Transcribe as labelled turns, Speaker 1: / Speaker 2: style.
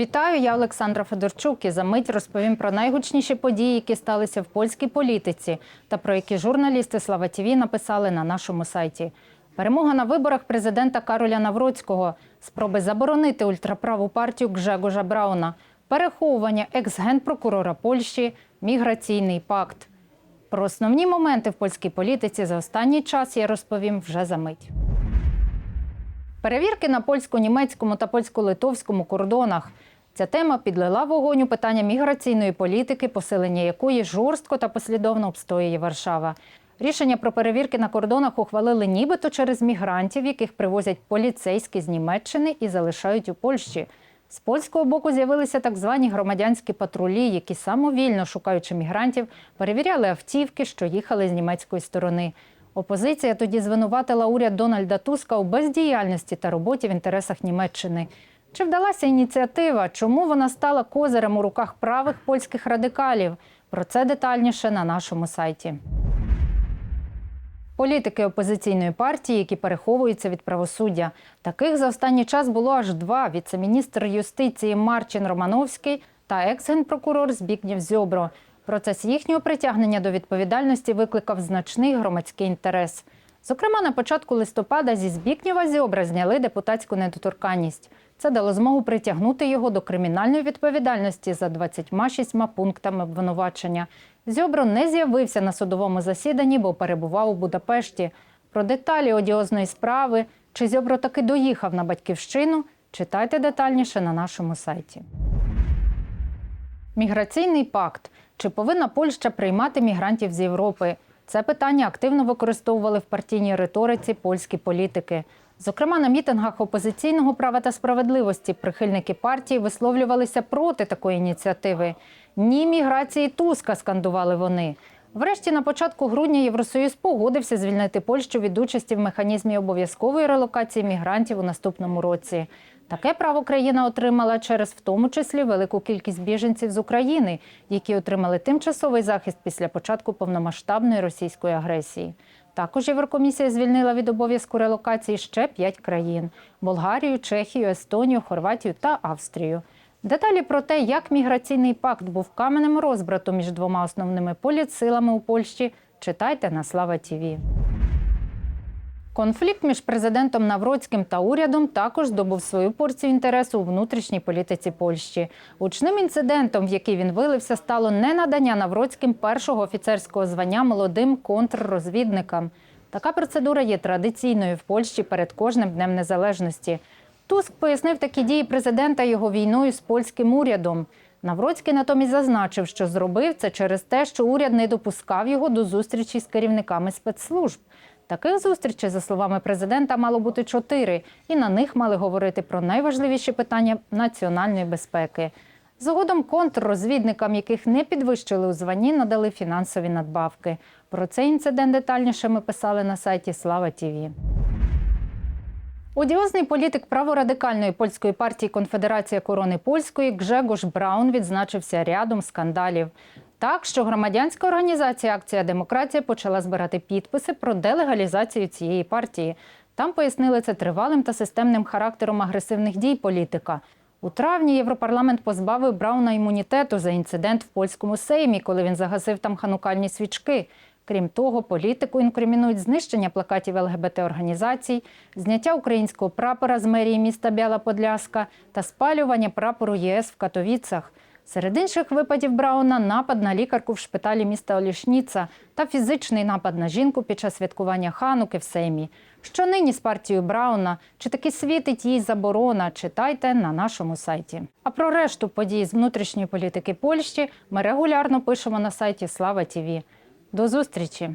Speaker 1: Вітаю, я Олександра Федорчук і за мить розповім про найгучніші події, які сталися в польській політиці, та про які журналісти Слава ТІВІ написали на нашому сайті. Перемога на виборах президента Кароля Навроцького, спроби заборонити ультраправу партію Гжегожа Брауна, переховування екс-генпрокурора Польщі, міграційний пакт. Про основні моменти в польській політиці за останній час я розповім вже за мить. Перевірки на польсько-німецькому та польсько-литовському кордонах. Ця тема підлила вогонь у питання міграційної політики, посилення якої жорстко та послідовно обстоює Варшава. Рішення про перевірки на кордонах ухвалили нібито через мігрантів, яких привозять поліцейські з Німеччини і залишають у Польщі. З польського боку з'явилися так звані громадянські патрулі, які самовільно шукаючи мігрантів, перевіряли автівки, що їхали з німецької сторони. Опозиція тоді звинуватила уряд Дональда Туска у бездіяльності та роботі в інтересах Німеччини. Чи вдалася ініціатива? Чому вона стала козирем у руках правих польських радикалів? Про це детальніше на нашому сайті. Політики опозиційної партії, які переховуються від правосуддя. Таких за останній час було аж два: віце-міністр юстиції Марчин Романовський та екс-генпрокурор Збігнєв Зьобро. Процес їхнього притягнення до відповідальності викликав значний громадський інтерес. Зокрема, на початку листопада зі Збікнєва Зьобра зняли депутатську недоторканність. Це дало змогу притягнути його до кримінальної відповідальності за 26 пунктами обвинувачення. Зьобро не з'явився на судовому засіданні, бо перебував у Будапешті. Про деталі одіозної справи, чи Зьобро таки доїхав на батьківщину, читайте детальніше на нашому сайті. Міграційний пакт. Чи повинна Польща приймати мігрантів з Європи? Це питання активно використовували в партійній риториці польські політики. Зокрема, на мітингах опозиційного права та справедливості прихильники партії висловлювалися проти такої ініціативи. Ні міграції Туска скандували вони. Врешті, на початку грудня Євросоюз погодився звільнити Польщу від участі в механізмі обов'язкової релокації мігрантів у наступному році. Таке право країна отримала через в тому числі велику кількість біженців з України, які отримали тимчасовий захист після початку повномасштабної російської агресії. Також Єврокомісія звільнила від обов'язку релокації ще п'ять країн: Болгарію, Чехію, Естонію, Хорватію та Австрію. Деталі про те, як міграційний пакт був каменем розбрату між двома основними політсилами у Польщі, читайте на Слава Тіві. Конфлікт між президентом Навроцьким та урядом також здобув свою порцію інтересу у внутрішній політиці Польщі. Гучним інцидентом, в який він вилився, стало не надання Навроцьким першого офіцерського звання молодим контррозвідникам. Така процедура є традиційною в Польщі перед кожним днем незалежності. Туск пояснив такі дії президента його війною з польським урядом. Навроцький натомість зазначив, що зробив це через те, що уряд не допускав його до зустрічі з керівниками спецслужб. Таких зустрічей, за словами президента, мало бути чотири, і на них мали говорити про найважливіші питання національної безпеки. Згодом контррозвідникам, яких не підвищили у званні, надали фінансові надбавки. Про цей інцидент детальніше ми писали на сайті Слава Тіві. Одіозний політик праворадикальної польської партії Конфедерація корони польської Гжегош Браун відзначився рядом скандалів. Так, що громадянська організація Акція Демократія почала збирати підписи про делегалізацію цієї партії. Там пояснили це тривалим та системним характером агресивних дій політика. У травні Європарламент позбавив Брауна імунітету за інцидент в польському сеймі, коли він загасив там ханукальні свічки. Крім того, політику інкримінують знищення плакатів ЛГБТ-організацій, зняття українського прапора з мерії міста Бяла Подляска та спалювання прапору ЄС в Катовіцах. Серед інших випадів Брауна напад на лікарку в шпиталі міста Олішніца та фізичний напад на жінку під час святкування хануки в Сеймі. Що нині з партією Брауна? Чи таки світить їй заборона? Читайте на нашому сайті. А про решту подій з внутрішньої політики Польщі ми регулярно пишемо на сайті Слава Тіві. До зустрічі!